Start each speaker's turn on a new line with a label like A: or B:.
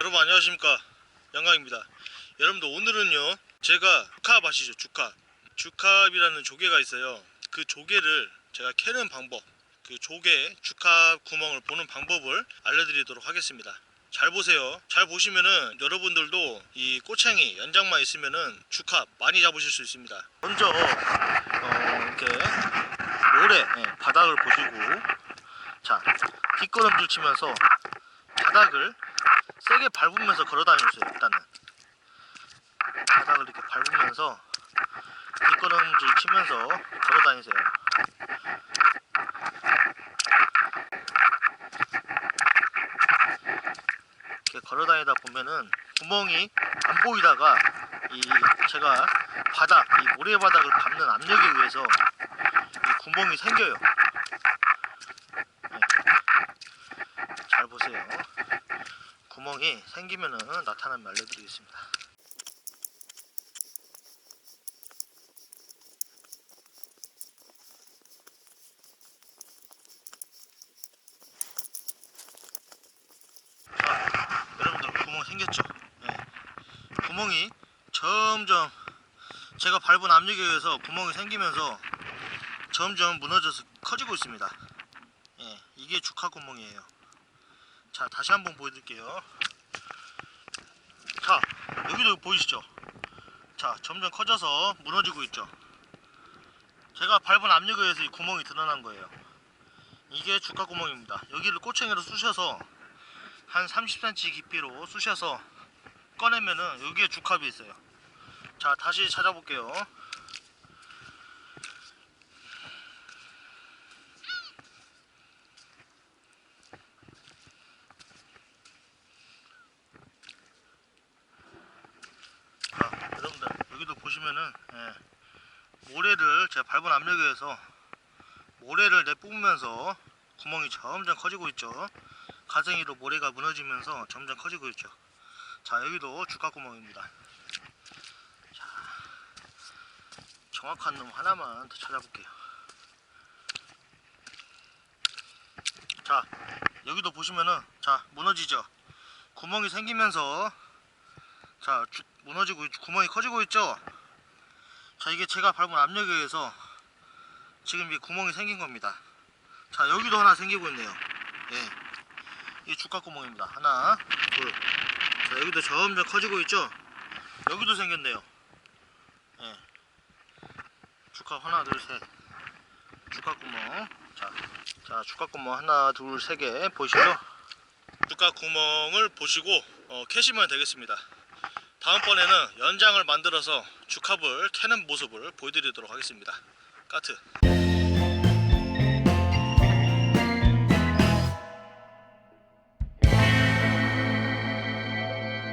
A: 여러분 안녕하십니까? 영광입니다. 여러분들 오늘은요 제가 주캅 아시죠? 주캅. 주캅이라는 조개가 있어요. 그 조개를 제가 캐는 방법 그 조개 주캅 구멍을 보는 방법을 알려드리도록 하겠습니다. 잘 보세요. 잘 보시면은 여러분들도 이 꼬챙이 연장만 있으면은 주캅 많이 잡으실 수 있습니다. 먼저 어, 이렇게 모래 예, 바닥을 보시고 자 뒷걸음질 치면서 바닥을 세게 밟으면서 걸어 다니세요 일단은 바닥을 이렇게 밟으면서 뒷걸음질 치면서 걸어 다니세요. 이렇게 걸어 다니다 보면은 구멍이 안 보이다가 이 제가 바닥 이 모래바닥을 밟는 압력에 의해서 이 구멍이 생겨요 네. 잘 보세요 구멍이 생기면은 나타나면 알려드리겠습니다. 자, 여러분들 구멍 생겼죠? 네. 구멍이 점점 제가 밟은 압력에 의해서 구멍이 생기면서 점점 무너져서 커지고 있습니다. 예, 이게 주카 구멍이에요. 자 다시 한번 보여드릴게요. 자 여기도 보이시죠? 자 점점 커져서 무너지고 있죠? 제가 밟은 압력에 의해서 이 구멍이 드러난 거예요. 이게 주가 구멍입니다. 여기를 꼬챙이로 쑤셔서 한 30cm 깊이로 쑤셔서 꺼내면은 여기에 주캅이 있어요. 자 다시 찾아볼게요 자, 여러분들 여기도 보시면은 예, 모래를 제가 밟은 압력에 의해서 모래를 내뿜으면서 구멍이 점점 커지고 있죠. 가생이로 모래가 무너지면서 점점 커지고 있죠. 자 여기도 주가 구멍입니다. 자, 정확한 놈 하나만 더 찾아볼게요. 자 여기도 보시면은 자 무너지죠. 구멍이 생기면서 자 주- 무너지고 있- 구멍이 커지고 있죠? 자 이게 제가 밟은 압력에 의해서 지금 이 구멍이 생긴 겁니다. 자 여기도 하나 생기고 있네요. 예. 이게 주가 구멍입니다. 하나 둘자 여기도 점점 커지고 있죠? 여기도 생겼네요. 예. 주가 하나 둘셋. 주가 구멍. 자, 자 주가 구멍 하나 둘 세 개 보이시죠? 주가 구멍을 보시고 어, 캐시면 되겠습니다 다음번에는 연장을 만들어서 주캅을 캐는 모습을 보여드리도록 하겠습니다. 까트.